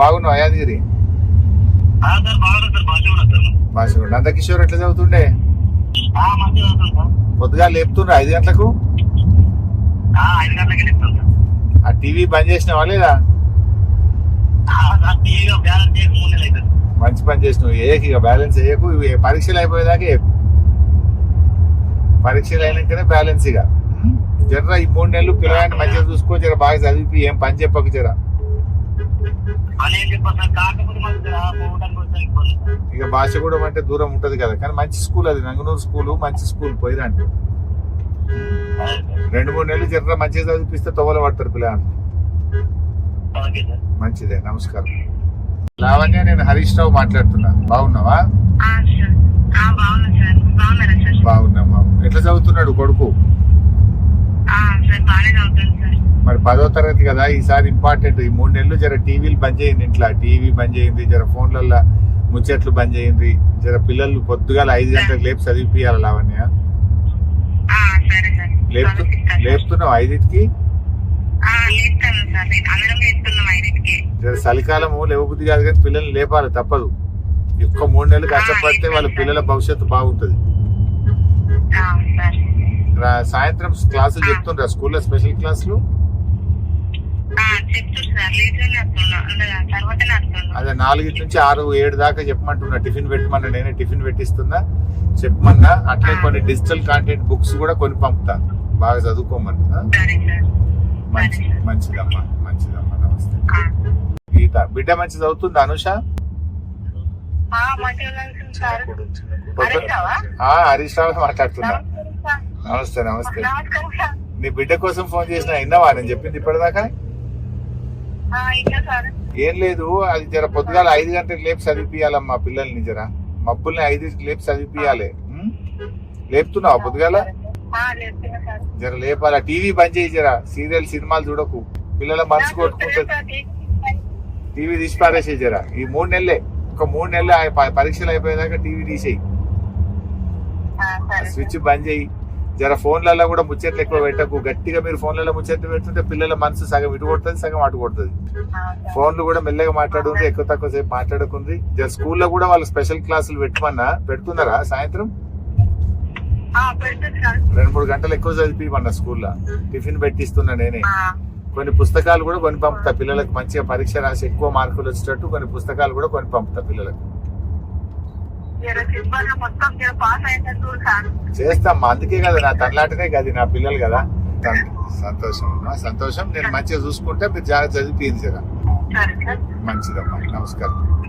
బాగున్నావు యాదగిరి? భాష నందకిషోర్ ఎట్లా చదువుతుండే? పొద్దుగా లేపుతుండ్రు ఐదు గంటలకు? ఆ టీవీ బంద్ చేసినావా లేదా? మంచి పని చేసినావు. ఏకి ఇక బ్యాలెన్స్ వేయకు ఇవి పరీక్షలు అయిపోయేదాకా పరీక్షలు అయినాకనే బ్యాలెన్స్ ఇక? జర్ర ఈ మూడు నెలలు పిల్లగాన్ని మంచిగా చూసుకో జర బాగా చదివి ఏం పని చెప్పకు జర. ఇక భాష కూడా అంటే దూరం ఉంటది కదా. కానీ మంచి స్కూల్ అది. నంగనూరు స్కూల్ మంచి స్కూల్ పోయిరండి రెండు మూడు నెలలు జర్ర మంచిగా చదివిపిస్తే తొవల పడతారు సార్. మంచిదే. నమస్కారం. లావణ్య నేను హరీష్ రావు మాట్లాడుతున్నా. బాగున్నావా? ఆ, సార్. ఆ, బాగున్నా సార్. బాగున్నారా సార్? బాగున్నామా ఎట్లా చదువుతున్నాడు కొడుకు? మరి పదో తరగతి కదా ఈసారి ఇంపార్టెంట్ ఈ మూడు నెలలు జర టీవీలు బంద్ చేయండి ఇంట్లో. టీవీ బంద్ చేయండి జర ఫోన్లల్లో ముచ్చట్లు బంద్ చేయండి జర పిల్లలు పొద్దుగాల ఐదు గంటలకు లేపు చదివిపియాలి లావణ్య? సార్. లేపుతున్నావు ఐదింటికి? జర చలికాలము లేవబుద్ధి కాదు కానీ పిల్లల్ని లేపాలి తప్పదు. ఒక్క మూడు నెలలు కష్టపడితే వాళ్ళ పిల్లల భవిష్యత్తు బాగుంటది. సాయంత్రం క్లాసులు చెప్తుండ్రా స్కూల్లో స్పెషల్ క్లాసులు? అదే నాలుగింటి నుంచి ఆరు ఏడు దాకా చెప్పమంటున్నా. టిఫిన్ పెట్టమన్నా నేనే టిఫిన్ పెట్టిస్తున్నా. చెప్పమన్నా. అట్లే కొన్ని డిజిటల్ కాంటెంట్ బుక్స్ కూడా కొని పంపుతా. బాగా చదువుకోమని. ఆ? సరే సార్. మంచి మంచిదమ్మా. మంచిదమ్మా. నమస్తే. గీత బిడ్డ మంచి చదువుతుంది అనుష? హరీష్ రావు? మాట్లాడుతున్నా. నమస్తే నమస్తే. నీ బిడ్డ కోసం ఫోన్ చేసిన విన్నావా? నేను చెప్పింది ఇప్పటిదాకా. ఏం లేదు అది జర పొద్దుగాల ఐదు గంటలకు లేపు చదివిపియాలమ్మా పిల్లల్ని జర. మబ్బుల్ని ఐదు లేపు చదివిపియాలి? లేపుతున్నావా పొద్దుగాల? జర లేపాల? టీవీ బంద్ చేయి జర. సీరియల్ సినిమాలు చూడకు. పిల్లల మనసు కొట్టుకుంటుంది. టీవీ తీసి పారేసే జర. ఈ మూడు నెలలే. ఒక మూడు నెలలు పరీక్షలు అయిపోయేదాకా టీవీ తీసేయి. స్విచ్ బంద్ చేయి. జర ఫోన్లలో కూడా ముచ్చట్లు ఎక్కువ పెట్టకు. గట్టిగా మీరు ఫోన్లలో ముచ్చట్లు పెడుతుంటే పిల్లల మనసు సగం ఇటు కొడుతుంది సగం అటు కొడుతుంది. ఫోన్లు కూడా మెల్లగా మాట్లాడుంది ఎక్కువ తక్కువ సేపు మాట్లాడుకుంది. జర స్కూల్లో కూడా వాళ్ళు స్పెషల్ క్లాసులు పెట్టమన్నా పెడుతున్నారా సాయంత్రం? రెండు మూడు గంటలు ఎక్కువ చదివిమన్నా స్కూల్లో. టిఫిన్ పెట్టిస్తున్నా నేనే. కొన్ని పుస్తకాలు కూడా కొని పంపుతా పిల్లలకు. మంచిగా పరీక్ష రాసి ఎక్కువ మార్కులు వచ్చేటట్టు కొన్ని పుస్తకాలు కూడా కొని పంపుతా పిల్లలకు. చేస్తామ్మా అందుకే కదా నా తనలాంటినే కదా నా పిల్లలు కదా. సంతోషం. అమ్మా సంతోషం. నేను మంచిగా చూసుకుంటే మీరు జాగ్రత్త సరే సార్. మంచిదమ్మా. నమస్కారం.